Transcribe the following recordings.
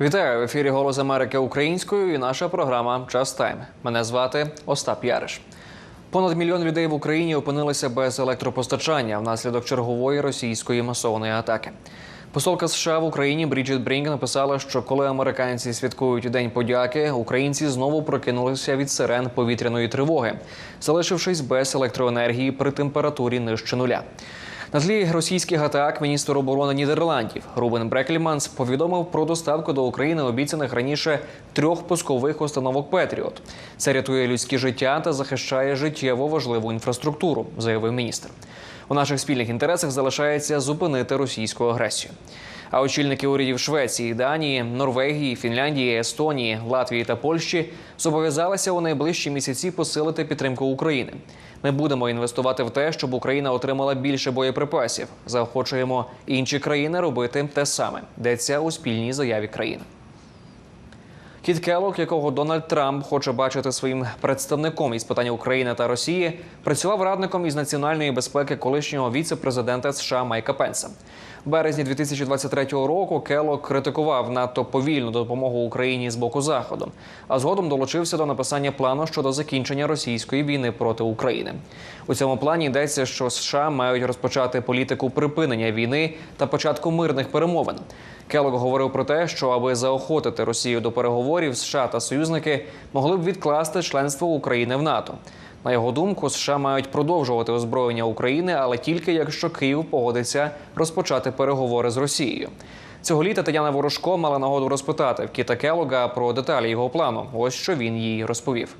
Вітаю в ефірі Голос Америки українською і наша програма Час Тайм. Мене звати Остап Яриш. Понад мільйон людей в Україні опинилися без електропостачання внаслідок чергової російської масованої атаки. Посолка США в Україні Бріджит Брінг написала, що коли американці святкують День подяки, українці знову прокинулися від сирен повітряної тривоги, залишившись без електроенергії при температурі нижче нуля. На тлі російських атак міністр оборони Нідерландів Рубен Брекельманс повідомив про доставку до України обіцяних раніше трьох пускових установок Петріот. Це рятує людські життя та захищає життєво важливу інфраструктуру, заявив міністр. У наших спільних інтересах залишається зупинити російську агресію. А очільники урядів Швеції, Данії, Норвегії, Фінляндії, Естонії, Латвії та Польщі зобов'язалися у найближчі місяці посилити підтримку України. Ми будемо інвестувати в те, щоб Україна отримала більше боєприпасів. Заохочуємо інші країни робити те саме. Йдеться у спільній заяві країн. Кіт Келлог, якого Дональд Трамп хоче бачити своїм представником із питань України та Росії, працював радником із національної безпеки колишнього віце-президента США Майка Пенса. Березні 2023 року Келлог критикував надто повільну допомогу Україні з боку заходу, а згодом долучився до написання плану щодо закінчення російської війни проти України. У цьому плані йдеться, що США мають розпочати політику припинення війни та початку мирних перемовин. Келлог говорив про те, що аби заохотити Росію до переговорів, США та союзники могли б відкласти членство України в НАТО. На його думку, США мають продовжувати озброєння України, але тільки якщо Київ погодиться розпочати переговори з Росією. Цього літа Тетяна Ворожко мала нагоду розпитати в Кіта Келлога про деталі його плану. Ось що він їй розповів.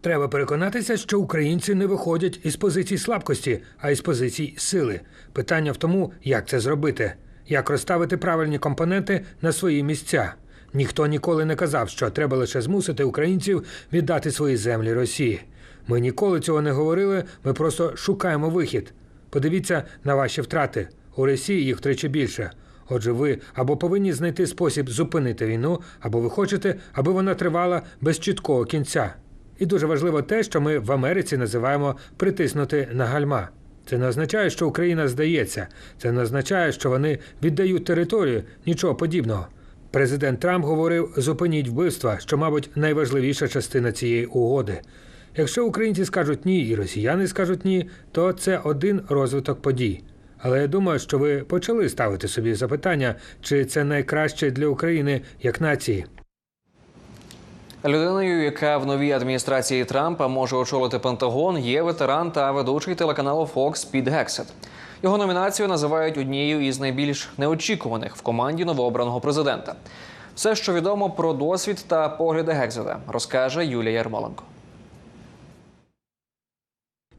Треба переконатися, що українці не виходять із позицій слабкості, а із позицій сили. Питання в тому, як це зробити, як розставити правильні компоненти на свої місця. Ніхто ніколи не казав, що треба лише змусити українців віддати свої землі Росії. Ми ніколи цього не говорили, ми просто шукаємо вихід. Подивіться на ваші втрати. У Росії їх втричі більше. Отже, ви або повинні знайти спосіб зупинити війну, або ви хочете, аби вона тривала без чіткого кінця. І дуже важливо те, що ми в Америці називаємо притиснути на гальма. Це не означає, що Україна здається. Це не означає, що вони віддають територію, нічого подібного. Президент Трамп говорив: зупиніть вбивства, що, мабуть, найважливіша частина цієї угоди. Якщо українці скажуть ні і росіяни скажуть ні, то це один розвиток подій. Але я думаю, що ви почали ставити собі запитання, чи це найкраще для України як нації. Людиною, яка в новій адміністрації Трампа може очолити Пентагон, є ветеран та ведучий телеканалу Fox Піт Гексет. Його номінацію називають однією із найбільш неочікуваних в команді новообраного президента. Все, що відомо про досвід та погляди Гексета, розкаже Юлія Ярмоленко.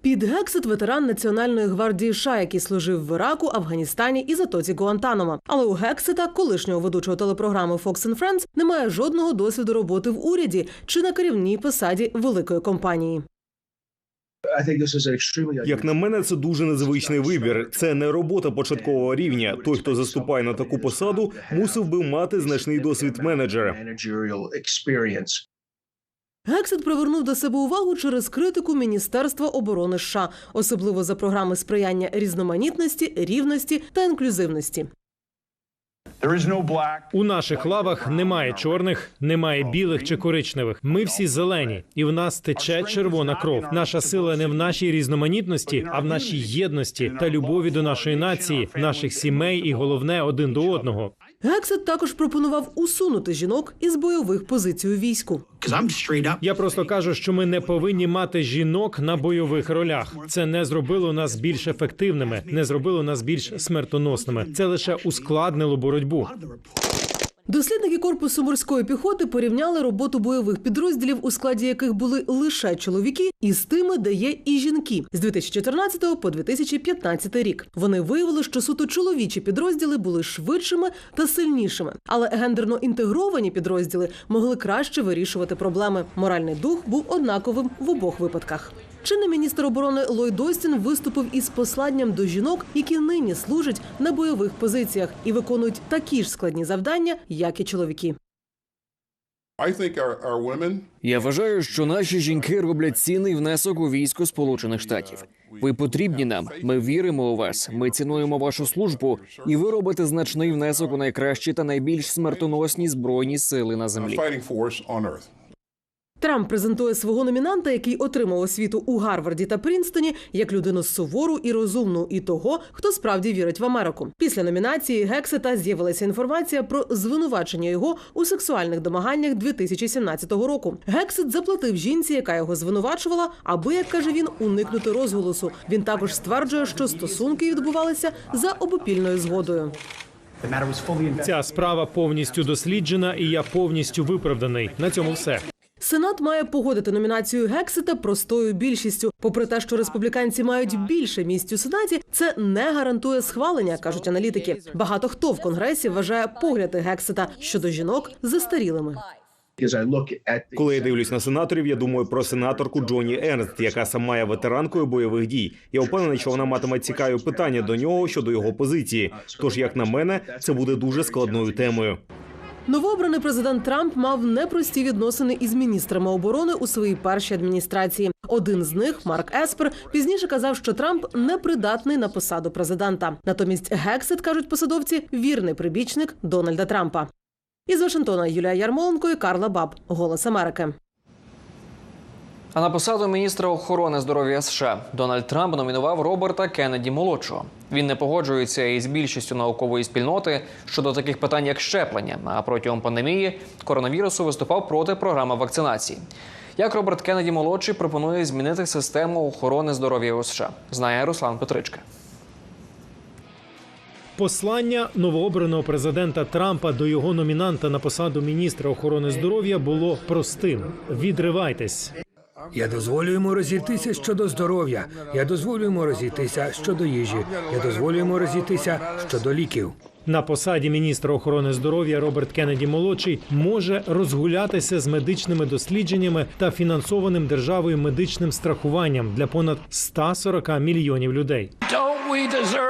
Під Гексет ветеран Національної гвардії США, який служив в Іраку, Афганістані і затоці Гуантанамо. Але у Гексета, колишнього ведучого телепрограми Fox and Friends, немає жодного досвіду роботи в уряді чи на керівній посаді великої компанії. Як на мене, це дуже незвичний вибір. Це не робота початкового рівня. Той, хто заступає на таку посаду, мусив би мати значний досвід менеджера. Гексет привернув до себе увагу через критику Міністерства оборони США, особливо за програми сприяння різноманітності, рівності та інклюзивності. У наших лавах немає чорних, немає білих чи коричневих. Ми всі зелені, і в нас тече червона кров. Наша сила не в нашій різноманітності, а в нашій єдності та любові до нашої нації, наших сімей і головне один до одного. Гексет також пропонував усунути жінок із бойових позицій у війську. Я просто кажу, що ми не повинні мати жінок на бойових ролях. Це не зробило нас більш ефективними, не зробило нас більш смертоносними. Це лише ускладнило боротьбу. Дослідники корпусу морської піхоти порівняли роботу бойових підрозділів, у складі яких були лише чоловіки, із тими, де є і жінки з 2014 по 2015 рік. Вони виявили, що суто чоловічі підрозділи були швидшими та сильнішими, але гендерно інтегровані підрозділи могли краще вирішувати проблеми. Моральний дух був однаковим в обох випадках. Чинний міністр оборони Ллойд Остін виступив із посланням до жінок, які нині служать на бойових позиціях і виконують такі ж складні завдання, як і чоловіки. Я вважаю, що наші жінки роблять цінний внесок у військо Сполучених Штатів. Ви потрібні нам. Ми віримо у вас. Ми цінуємо вашу службу, і ви робите значний внесок у найкращі та найбільш смертоносні збройні сили на землі. Трамп презентує свого номінанта, який отримав освіту у Гарварді та Прінстоні, як людину сувору і розумну, і того, хто справді вірить в Америку. Після номінації Гексета з'явилася інформація про звинувачення його у сексуальних домаганнях 2017 року. Гексет заплатив жінці, яка його звинувачувала, аби, як каже він, уникнути розголосу. Він також стверджує, що стосунки відбувалися за обопільною згодою. Ця справа повністю досліджена, і я повністю виправданий. На цьому все. Сенат має погодити номінацію Гексета простою більшістю. Попри те, що республіканці мають більше місць у сенаті, це не гарантує схвалення, кажуть аналітики. Багато хто в конгресі вважає погляди Гексета щодо жінок застарілими. Коли я дивлюсь на сенаторів, я думаю про сенаторку Джоні Ернст, яка сама є ветеранкою бойових дій. Я впевнений, що вона матиме цікаві питання до нього щодо його позиції. Тож, як на мене, це буде дуже складною темою. Новообраний президент Трамп мав непрості відносини із міністрами оборони у своїй першій адміністрації. Один з них, Марк Еспер, пізніше казав, що Трамп непридатний на посаду президента. Натомість Гексет, кажуть посадовці, вірний прибічник Дональда Трампа. Із Вашингтона Юлія Ярмоленко і Карла Баб. Голос Америки. А на посаду міністра охорони здоров'я США Дональд Трамп номінував Роберта Кеннеді молодшого. Він не погоджується із більшістю наукової спільноти щодо таких питань, як щеплення. А протягом пандемії коронавірусу виступав проти програми вакцинації. Як Роберт Кеннеді молодший пропонує змінити систему охорони здоров'я у США, знає Руслан Петричка. Послання новообраного президента Трампа до його номінанта на посаду міністра охорони здоров'я було простим: відривайтесь. Я дозволю йому розійтися щодо здоров'я. Я дозволю йому розійтися щодо їжі. Я дозволю йому розійтися щодо ліків. На посаді міністра охорони здоров'я Роберт Кеннеді молодший може розгулятися з медичними дослідженнями та фінансованим державою медичним страхуванням для понад 140 мільйонів людей.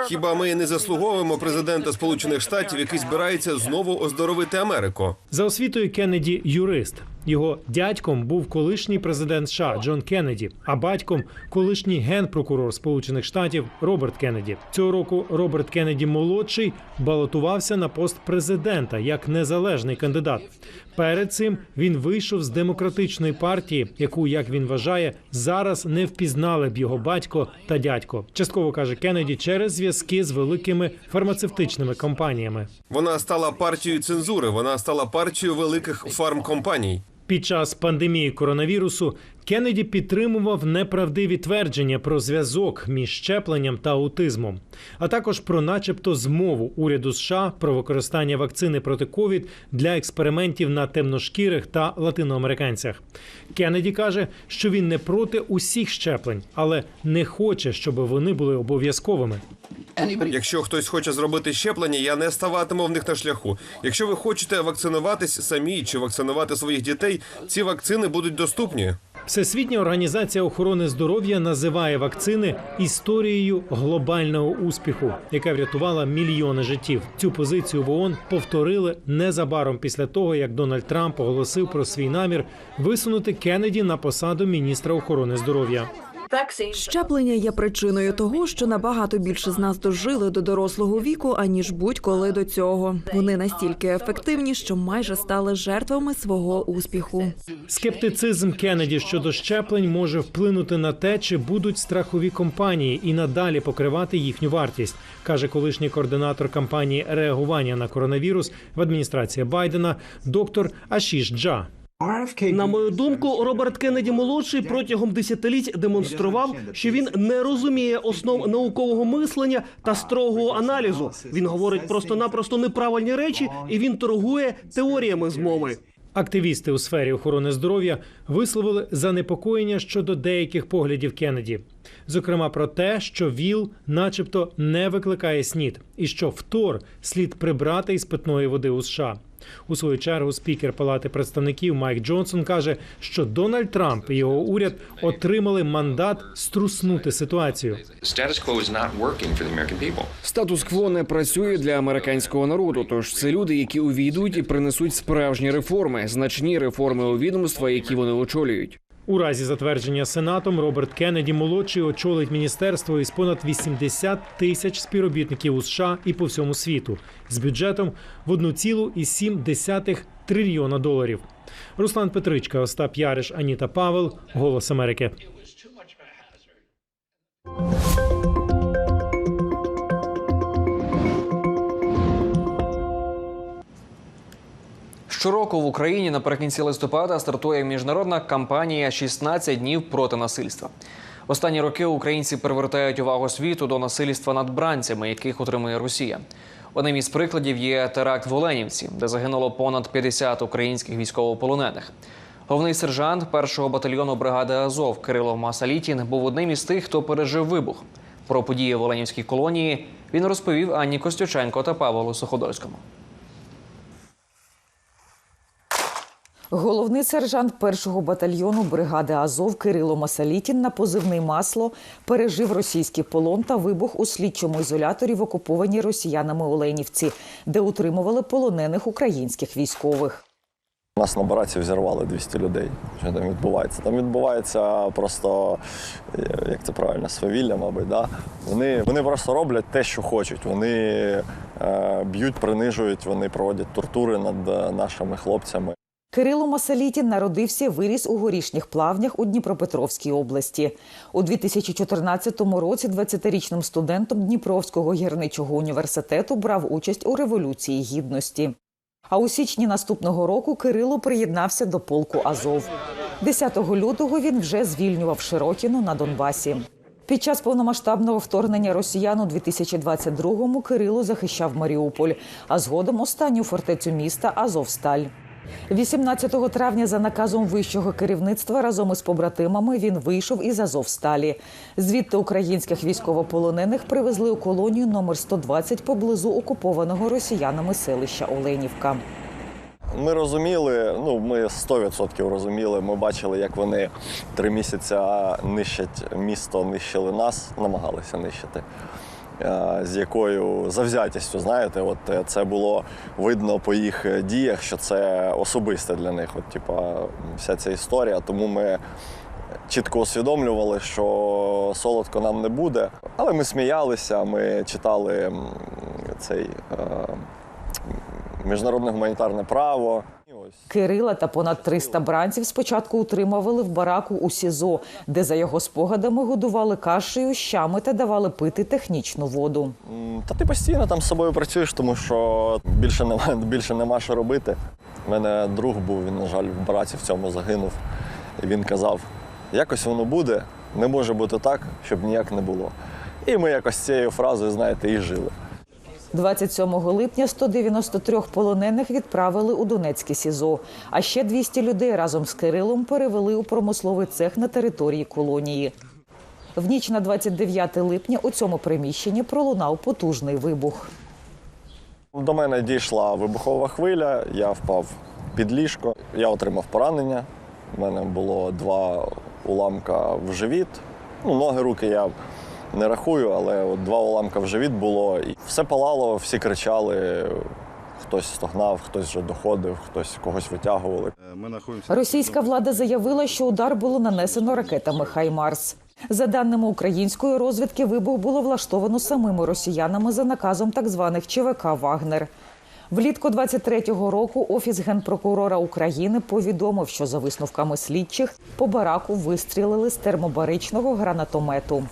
Хіба ми не заслуговуємо президента Сполучених Штатів, який збирається знову оздоровити Америку? За освітою Кеннеді юрист. Його дядьком був колишній президент США Джон Кеннеді, а батьком колишній генпрокурор Сполучених Штатів Роберт Кеннеді. Цього року Роберт Кеннеді молодший балотувався на пост президента як незалежний кандидат. Перед цим він вийшов з демократичної партії, яку, як він вважає, зараз не впізнали б його батько та дядько. Частково каже Кеннеді через зв'язки з великими фармацевтичними компаніями. Вона стала партією цензури, вона стала партією великих фармкомпаній. Під час пандемії коронавірусу Кеннеді підтримував неправдиві твердження про зв'язок між щепленням та аутизмом, а також про, начебто, змову уряду США про використання вакцини проти ковід для експериментів на темношкірих та латиноамериканцях. Кеннеді каже, що він не проти усіх щеплень, але не хоче, щоб вони були обов'язковими. Якщо хтось хоче зробити щеплення, я не ставатиму в них на шляху. Якщо ви хочете вакцинуватись самі чи вакцинувати своїх дітей, ці вакцини будуть доступні. Всесвітня організація охорони здоров'я називає вакцини історією глобального успіху, яка врятувала мільйони життів. Цю позицію в ООН повторили незабаром після того, як Дональд Трамп оголосив про свій намір висунути Кеннеді на посаду міністра охорони здоров'я. Щеплення є причиною того, що набагато більше з нас дожили до дорослого віку, аніж будь-коли до цього. Вони настільки ефективні, що майже стали жертвами свого успіху. Скептицизм Кеннеді щодо щеплень може вплинути на те, чи будуть страхові компанії і надалі покривати їхню вартість, каже колишній координатор кампанії реагування на коронавірус в адміністрації Байдена, доктор Ашіш Джа. На мою думку, Роберт Кеннеді молодший протягом десятиліть демонстрував, що він не розуміє основ наукового мислення та строгого аналізу. Він говорить просто-напросто неправильні речі, і він торгує теоріями змови. Активісти у сфері охорони здоров'я висловили занепокоєння щодо деяких поглядів Кеннеді, зокрема про те, що ВІЛ, начебто, не викликає СНІД, і що втор слід прибрати із питної води у США. У свою чергу спікер Палати представників Майк Джонсон каже, що Дональд Трамп і його уряд отримали мандат струснути ситуацію. status quo is not working for the American people. Статус-кво не працює для американського народу. Тож це люди, які увійдуть і принесуть справжні реформи, значні реформи у відомства, які вони очолюють. У разі затвердження сенатом Роберт Кеннеді молодший очолить міністерство із понад 80 тисяч співробітників у США і по всьому світу з бюджетом в 1,7 трильйона доларів. Руслан Петричка, Остап Яриш, Аніта Павел, Голос Америки. Щороку в Україні наприкінці листопада стартує міжнародна кампанія «16 днів проти насильства. Останні роки українці привертають увагу світу до насильства над бранцями, яких утримує Росія. Одним із прикладів є теракт в Оленівці, де загинуло понад 50 українських військовополонених. Головний сержант першого батальйону бригади Азов Кирило Масалітін був одним із тих, хто пережив вибух. Про події в Оленівській колонії він розповів Анні Костюченко та Павлу Суходольському. Головний сержант першого батальйону бригади Азов Кирило Масалітін на позивний масло пережив російський полон та вибух у слідчому ізоляторі в окупованій росіянами Оленівці, де утримували полонених українських військових. Нас на бараці взірвали 200 людей. Що там відбувається? Там відбувається просто, е, як це правильно, свавілля, мабуть. Да? Вони, вони просто роблять те, що хочуть. Вони е, б'ють, принижують, вони проводять тортури над е, нашими хлопцями. Кирило Масалітін народився, виріс у горішніх плавнях у Дніпропетровській області. У 2014 році 20-річним студентом Дніпровського гірничого університету брав участь у революції гідності. А у січні наступного року Кирило приєднався до полку Азов. 10 лютого він вже звільнював Широкіну на Донбасі. Під час повномасштабного вторгнення росіян у 2022-му Кирило захищав Маріуполь, а згодом останню фортецю міста Азовсталь. 18 травня за наказом вищого керівництва разом із побратимами він вийшов із Азовсталі. Звідти українських військовополонених привезли у колонію номер 120 поблизу окупованого росіянами селища Оленівка. Ми розуміли, ну ми 100% розуміли. Ми бачили, як вони три місяці нищать місто, нищили нас, намагалися нищити. Е, З якою завзятістю, знаєте, от е, це було видно по їх е, діях, що це особисте для них. От, типа, вся ця історія. Тому ми чітко усвідомлювали, що солодко нам не буде. Але ми сміялися, ми читали цей міжнародне гуманітарне право. Кирила та понад 300 бранців спочатку утримували в бараку у СІЗО, де за його спогадами годували кашею, щами та давали пити технічну воду. Та ти постійно там з собою працюєш, тому що більше нема, більше нема що робити. У мене друг був, він, на жаль, в бараці в цьому загинув. І він казав: якось воно буде, не може бути так, щоб ніяк не було. І ми якось цією фразою, знаєте, і жили. 27 липня 193 полонених відправили у Донецьке СІЗО, а ще 200 людей разом з Кирилом перевели у промисловий цех на території колонії. В ніч на 29 липня у цьому приміщенні пролунав потужний вибух. До мене дійшла вибухова хвиля, я впав під ліжко, я отримав поранення. У мене було два уламка в живіт. Ну, ноги, руки я не рахую, але от два уламка в живіт було. І все палало, всі кричали. Хтось стогнав, хтось вже доходив, хтось когось витягували. Російська влада заявила, що удар було нанесено ракетами Хаймарс. За даними української розвідки, вибух було влаштовано самими росіянами за наказом так званих ЧВК Вагнер. Влітку 23-го року офіс генпрокурора України повідомив, що за висновками слідчих по бараку вистрілили з термобаричного гранатомету.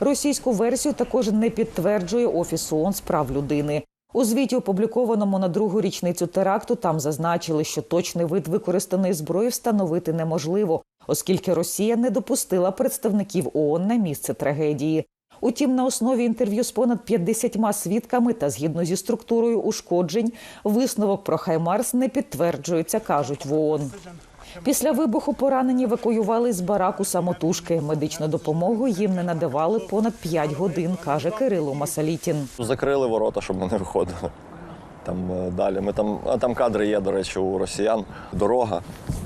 Російську версію також не підтверджує офіс ООН з прав людини. У звіті, опублікованому на другу річницю теракту, там зазначили, що точний вид використаної зброї встановити неможливо, оскільки Росія не допустила представників ООН на місце трагедії. Утім, на основі інтерв'ю з понад 50 свідками та згідно зі структурою ушкоджень, висновок про Хаймарс не підтверджується, кажуть в ООН. Після вибуху поранені евакуювали з бараку самотужки. Медичну допомогу їм не надавали понад 5 годин, каже Кирило Масалітін. Закрили ворота, щоб не виходили. Там е, далі. Ми там, а там кадри є, до речі, у росіян. Дорога,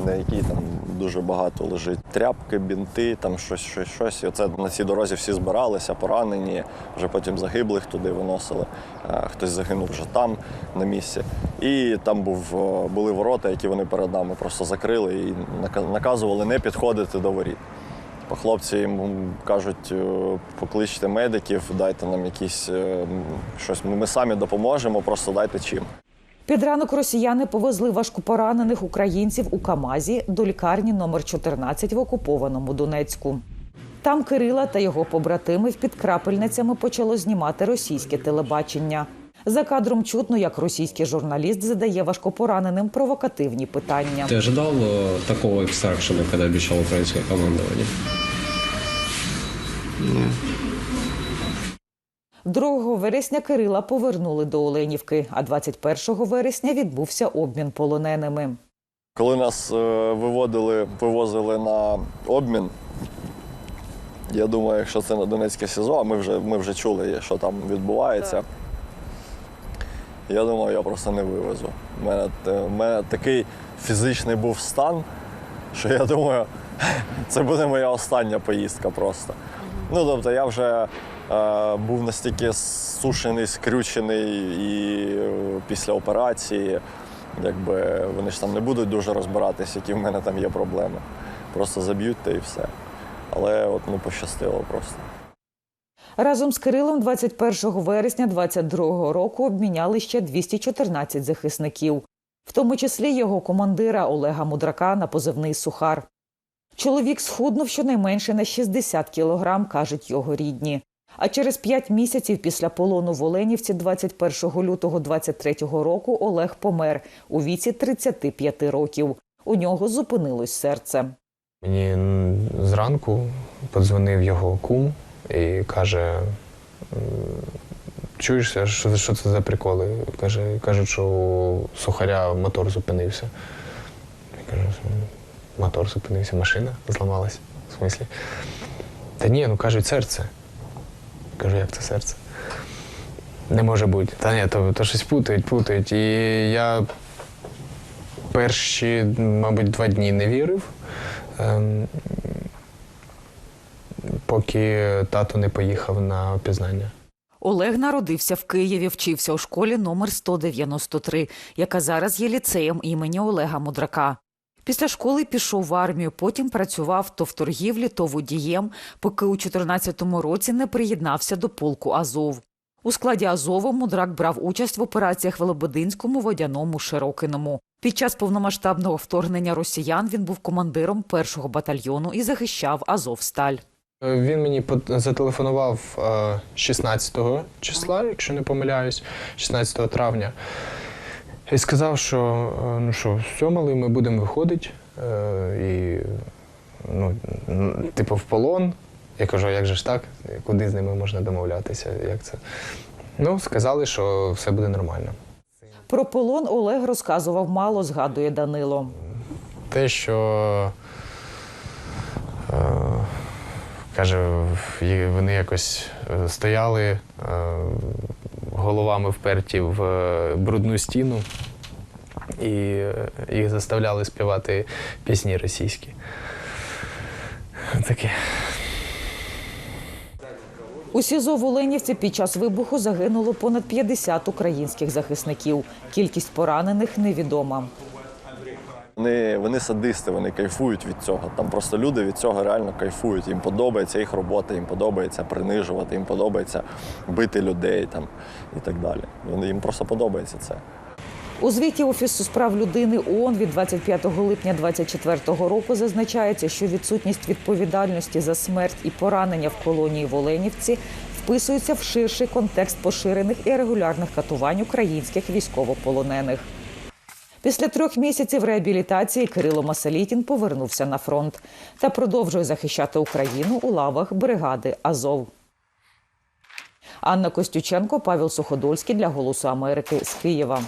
на якій там дуже багато лежить. Тряпки, бінти, там щось, щось, щось. І оце на цій дорозі всі збиралися, поранені, вже потім загиблих туди виносили. Е, Хтось загинув вже там, на місці. І там був, е, були ворота, які вони перед нами просто закрили і нака- наказували не підходити до воріт. Бо Хлопці їм кажуть, е, покличте медиків, дайте нам якісь е, щось. Ми самі допоможемо, просто дайте чим. Під ранок росіяни повезли важкопоранених українців у Камазі до лікарні номер 14 в окупованому Донецьку. Там Кирила та його побратимів під крапельницями почало знімати російське телебачення. За кадром чутно, як російський журналіст задає важкопораненим провокативні питання. Ты ожидал э, такого экстракшена, когда обещал украинское командование? 2 вересня Кирила повернули до Оленівки, а 21 вересня відбувся обмін полоненими. Коли нас е, виводили, вивозили на обмін, я думаю, якщо це на Донецьке СІЗО, а ми вже, ми вже чули, що там відбувається. Я думаю, я просто не вивезу. У мене, в мене такий фізичний був стан, що я думаю, це буде моя остання поїздка просто. Ну, тобто я вже е, був настільки сушений, скрючений і е, після операції, якби вони ж там не будуть дуже розбиратись, які в мене там є проблеми. Просто заб'ють та і все. Але от не пощастило просто. Разом з Кирилом 21 вересня 22 року обміняли ще 214 захисників, в тому числі його командира Олега Мудрака на позивний Сухар. Чоловік схуднув щонайменше на 60 кілограм, кажуть його рідні. А через п'ять місяців після полону в Оленівці 21 лютого 23 року Олег помер у віці 35 років. У нього зупинилось серце. Мені зранку подзвонив його кум і каже: м, чуєш, а що, що це за приколи? Каже, кажуть, що у сухаря мотор зупинився. Я кажу, мотор зупинився, машина зламалась. В смислі? Та ні, ну кажуть, серце. Кажу, як це серце? Не може бути. Та ні, то, то щось путають, путають. І я перші, мабуть, два дні не вірив. Поки тато не поїхав на опізнання. Олег народився в Києві, вчився у школі номер 193, яка зараз є ліцеєм імені Олега Мудрака. Після школи пішов в армію, потім працював то в торгівлі, то водієм, поки у 14-му році не приєднався до полку Азов. У складі Азову Мудрак брав участь в операціях в Лебединському, Водяному, Широкиному. Під час повномасштабного вторгнення росіян він був командиром першого батальйону і захищав Азовсталь. Е, Він мені зателефонував е, 16 числа, якщо не помиляюсь, 16 травня. І сказав, що е, ну що, все, малий, ми будемо виходити. е, І, ну, типу, в полон. Я кажу, як же ж так? Куди з ними можна домовлятися? Як це? Ну, сказали, що все буде нормально. Про полон Олег розказував мало, згадує Данило. те, що е, каже, вони якось е, стояли е, головами вперті в е, брудну стіну і їх заставляли співати пісні російські. Таке. У СІЗО в Оленівці під час вибуху загинуло понад 50 українських захисників. Кількість поранених невідома. Вони, вони садисти, вони кайфують від цього. Там просто люди від цього реально кайфують. Їм подобається їх робота, їм подобається принижувати, їм подобається бити людей там і так далі. Вони їм просто подобається це. У звіті Офісу справ людини ООН від 25 липня 2024 року зазначається, що відсутність відповідальності за смерть і поранення в колонії в Оленівці вписується в ширший контекст поширених і регулярних катувань українських військовополонених. Після трьох місяців реабілітації Кирило Масалітін повернувся на фронт та продовжує захищати Україну у лавах бригади Азов. Анна Костюченко, Павел Суходольський для Голосу Америки з Києва.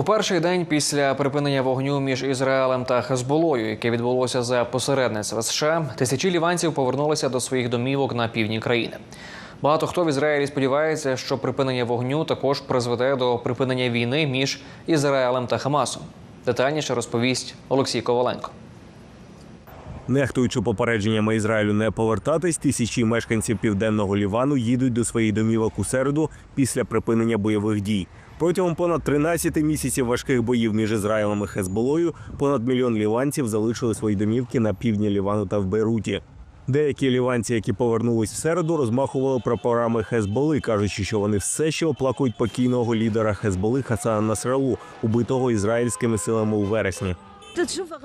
У перший день після припинення вогню між Ізраїлем та Хезболою, яке відбулося за посередництва США, тисячі ліванців повернулися до своїх домівок на півдні країни. Багато хто в Ізраїлі сподівається, що припинення вогню також призведе до припинення війни між Ізраїлем та Хамасом. Детальніше розповість Олексій Коваленко. Нехтуючи попередженнями Ізраїлю не повертатись, тисячі мешканців південного Лівану їдуть до своїх домівок у середу після припинення бойових дій. Протягом понад 13 місяців важких боїв між Ізраїлем і Хезболою понад мільйон ліванців залишили свої домівки на півдні Лівану та в Бейруті. Деякі ліванці, які повернулись в середу, розмахували прапорами Хезболи, кажучи, що вони все ще оплакують покійного лідера Хезболи Хасана Насралу, убитого ізраїльськими силами у вересні.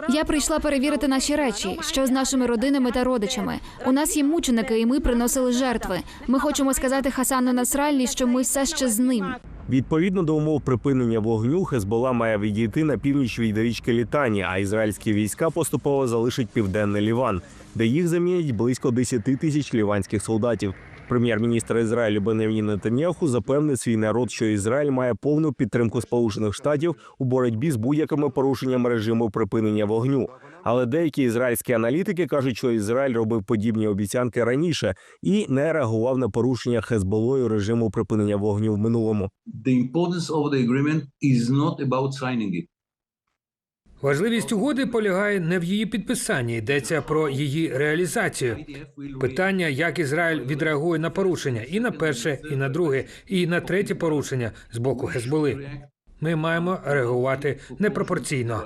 Я прийшла перевірити наші речі, що з нашими родинами та родичами. У нас є мученики, і ми приносили жертви. Ми хочемо сказати Хасану Насраллі, що ми все ще з ним. Відповідно до умов припинення вогню, Хезбола має відійти на північ від річки Літані, а ізраїльські війська поступово залишать південний Ліван, де їх замінять близько 10 тисяч ліванських солдатів. Прем'єр-міністр Ізраїлю Бенемін Нетаньяху запевнив свій народ, що Ізраїль має повну підтримку Сполучених Штатів у боротьбі з будь-якими порушеннями режиму припинення вогню. Але деякі ізраїльські аналітики кажуть, що Ізраїль робив подібні обіцянки раніше і не реагував на порушення Хезболою режиму припинення вогню в минулому. The importance of the agreement is not about signing it. Важливість угоди полягає не в її підписанні, йдеться про її реалізацію. Питання, як Ізраїль відреагує на порушення, і на перше, і на друге, і на третє порушення з боку Хезболи. Ми маємо реагувати непропорційно.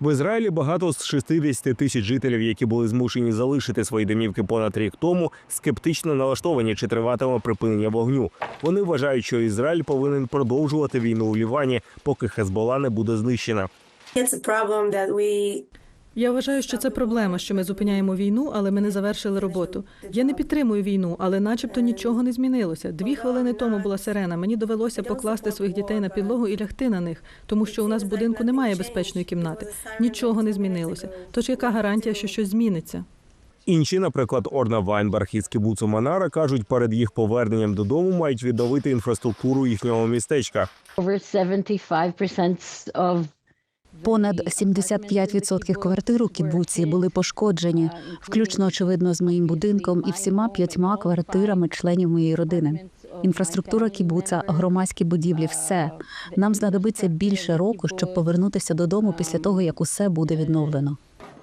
В Ізраїлі багато з 60 тисяч жителів, які були змушені залишити свої домівки понад рік тому, скептично налаштовані, чи триватиме припинення вогню. Вони вважають, що Ізраїль повинен продовжувати війну у Лівані, поки Хезбола не буде знищена. Я вважаю, що це проблема, що ми зупиняємо війну, але ми не завершили роботу. Я не підтримую війну, але начебто нічого не змінилося. Дві хвилини тому була сирена. Мені довелося покласти своїх дітей на підлогу і лягти на них, тому що у нас в будинку немає безпечної кімнати. Нічого не змінилося. Тож яка гарантія, що щось зміниться? Інші, наприклад, Орна Вайнберг із кібуцу Манара, кажуть, перед їх поверненням додому мають відновити інфраструктуру їхнього містечка. Понад 75% квартир у кібуці були пошкоджені, включно очевидно з моїм будинком і всіма п'ятьма квартирами членів моєї родини. Інфраструктура кібуца, громадські будівлі, все нам знадобиться більше року, щоб повернутися додому після того, як усе буде відновлено.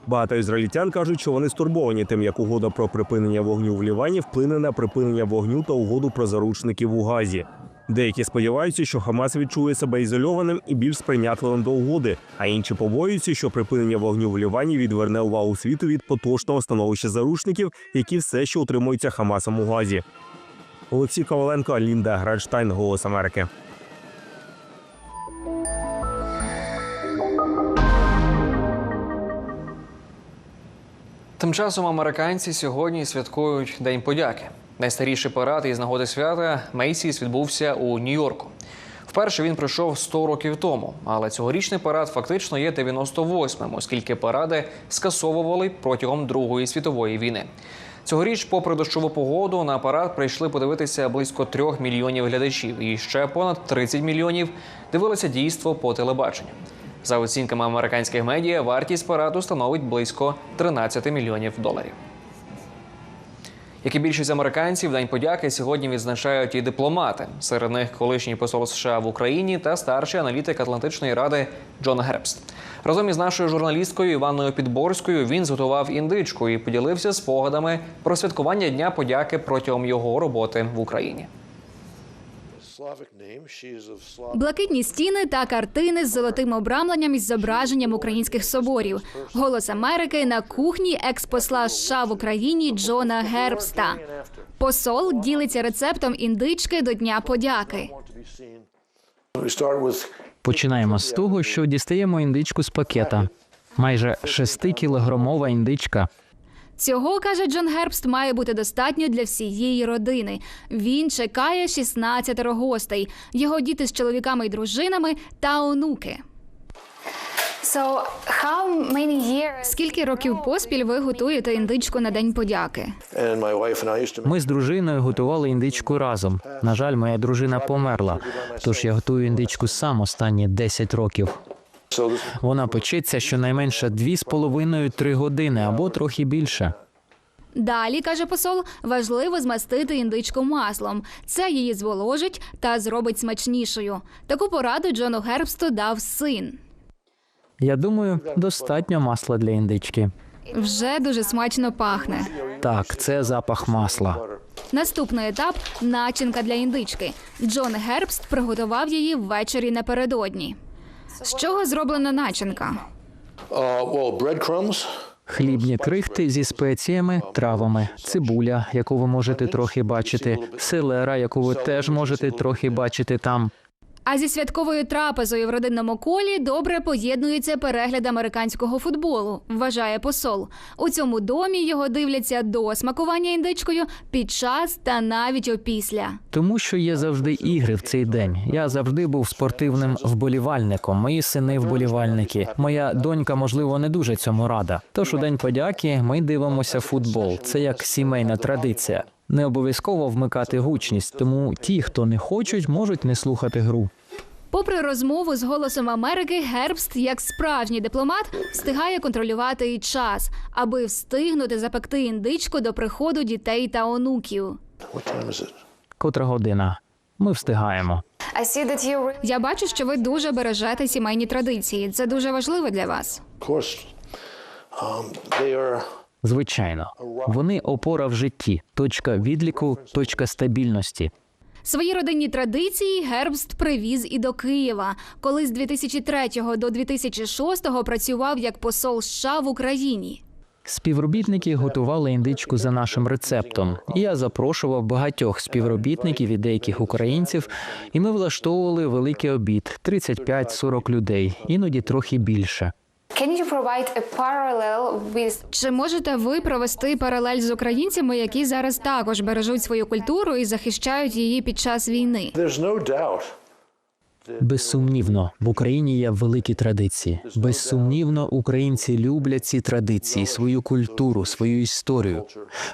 Багато ізраїльтян кажуть, що вони стурбовані тим, як угода про припинення вогню в Лівані вплине на припинення вогню та угоду про заручників у Газі. Деякі сподіваються, що Хамас відчує себе ізольованим і більш сприйнятливим до угоди, а інші побоюються, що припинення вогню в Лівані відверне увагу світу від поточного становища заручників, які все ще утримуються Хамасом у Газі. Олексій Коваленко, Лінда Градштайн, Голос Америки. Тим часом американці сьогодні святкують День подяки. Найстаріший парад із нагоди свята Мейсіс відбувся у Нью-Йорку. Вперше він пройшов 100 років тому, але цьогорічний парад фактично є 98-м, оскільки паради скасовували протягом Другої світової війни. Цьогоріч, попри дощову погоду, на парад прийшли подивитися близько трьох мільйонів глядачів, і ще понад 30 мільйонів дивилися дійство по телебаченню. За оцінками американських медіа, вартість параду становить близько 13 мільйонів доларів. Як і більшість американців, День подяки сьогодні відзначають і дипломати. Серед них колишній посол США в Україні та старший аналітик Атлантичної ради Джон Гербст. Разом із нашою журналісткою Іваною Підборською він зготував індичку і поділився спогадами про святкування Дня подяки протягом його роботи в Україні. Блакитні стіни та картини з золотим обрамленням із зображенням українських соборів. Голос Америки на кухні експосла США в Україні Джона Гербста. Посол ділиться рецептом індички до Дня подяки. Починаємо з того, що дістаємо індичку з пакета. Майже 6-кілограмова індичка. Цього каже Джон Гербст, має бути достатньо для всієї родини. Він чекає 16 гостей, його діти з чоловіками і дружинами та онуки. Скільки років поспіль ви готуєте індичку на день подяки? Ми з дружиною готували індичку разом. На жаль, моя дружина померла, тож я готую індичку сам останні 10 років. Вона печеться щонайменше 2,5-3 години або трохи більше. Далі каже посол, важливо змастити індичку маслом. Це її зволожить та зробить смачнішою. Таку пораду Джону Гербсту дав син. Я думаю, достатньо масла для індички. Вже дуже смачно пахне. Так, це запах масла. Наступний етап начинка для індички. Джон Гербст приготував її ввечері напередодні. З чого зроблена начинка? Хлібні крихти зі спеціями, травами, цибуля, яку ви можете трохи бачити, селера, яку ви теж можете трохи бачити там. А зі святковою трапезою в родинному колі добре поєднується перегляд американського футболу, вважає посол. У цьому домі його дивляться до смакування індичкою під час та навіть опісля. Тому що є завжди ігри в цей день. Я завжди був спортивним вболівальником. Мої сини вболівальники. Моя донька, можливо, не дуже цьому рада. Тож у день подяки ми дивимося футбол. Це як сімейна традиція. Не обов'язково вмикати гучність, тому ті, хто не хочуть, можуть не слухати гру. Попри розмову з голосом Америки, Гербст, як справжній дипломат, встигає контролювати і час, аби встигнути запекти індичку до приходу дітей та онуків. Котра година? Ми встигаємо. Я бачу, що ви дуже бережете сімейні традиції. Це дуже важливо для вас. Звичайно, вони опора в житті, точка відліку, точка стабільності. Свої родинні традиції Гербст привіз і до Києва, коли з 2003 до 2006 працював як посол США в Україні. Співробітники готували індичку за нашим рецептом. І Я запрошував багатьох співробітників і деяких українців, і ми влаштовували великий обід 35-40 людей, іноді трохи більше. Чи можете ви провести паралель з українцями, які зараз також бережуть свою культуру і захищають її під час війни? Безсумнівно, в Україні є великі традиції. Безсумнівно, українці люблять ці традиції, свою культуру, свою історію.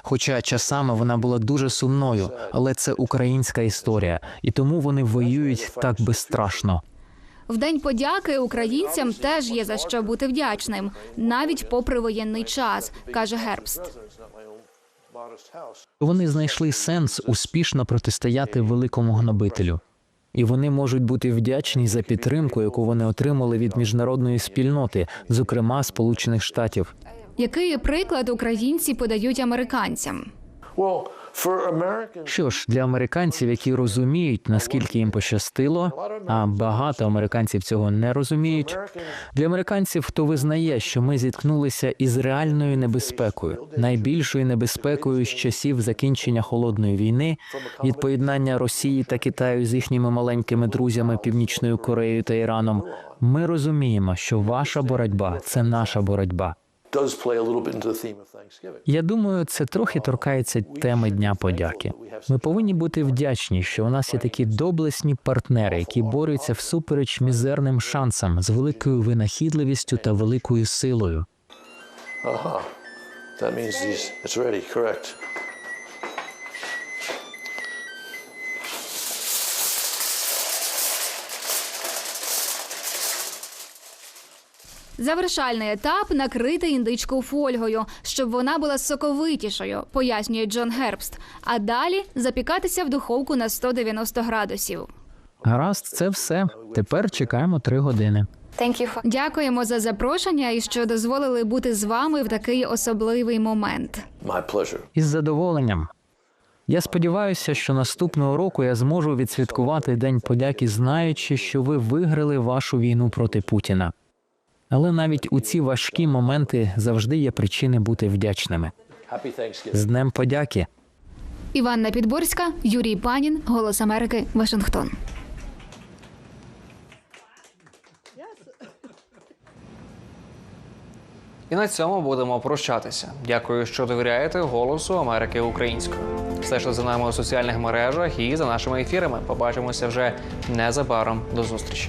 Хоча часами вона була дуже сумною, але це українська історія, і тому вони воюють так безстрашно. В день подяки українцям теж є за що бути вдячним, навіть попри воєнний час, каже Гербст. Вони знайшли сенс успішно протистояти великому гнобителю. І вони можуть бути вдячні за підтримку, яку вони отримали від міжнародної спільноти, зокрема Сполучених Штатів. Який приклад українці подають американцям? Що ж, для американців, які розуміють, наскільки їм пощастило, а багато американців цього не розуміють. Для американців, хто визнає, що ми зіткнулися із реальною небезпекою, найбільшою небезпекою з часів закінчення холодної війни, від поєднання Росії та Китаю з їхніми маленькими друзями Північною Кореєю та Іраном. Ми розуміємо, що ваша боротьба це наша боротьба. Я думаю, це трохи торкається теми Дня подяки. Ми повинні бути вдячні, що у нас є такі доблесні партнери, які борються всупереч мізерним шансам з великою винахідливістю та великою силою. Ага. It's ready, correct. Завершальний етап накрити індичку фольгою, щоб вона була соковитішою, пояснює Джон Гербст. А далі запікатися в духовку на 190 градусів. Гаразд, це все. Тепер чекаємо три години. Дякуємо за запрошення і що дозволили бути з вами в такий особливий момент. My. Із задоволенням. Я сподіваюся, що наступного року я зможу відсвяткувати День подяки, знаючи, що ви виграли вашу війну проти Путіна. Але навіть у ці важкі моменти завжди є причини бути вдячними. З Днем подяки! Іванна Підборська, Юрій Панін, Голос Америки, Вашингтон. І на цьому будемо прощатися. Дякую, що довіряєте голосу Америки українською. Стежте за нами у соціальних мережах і за нашими ефірами. Побачимося вже незабаром. До зустрічі.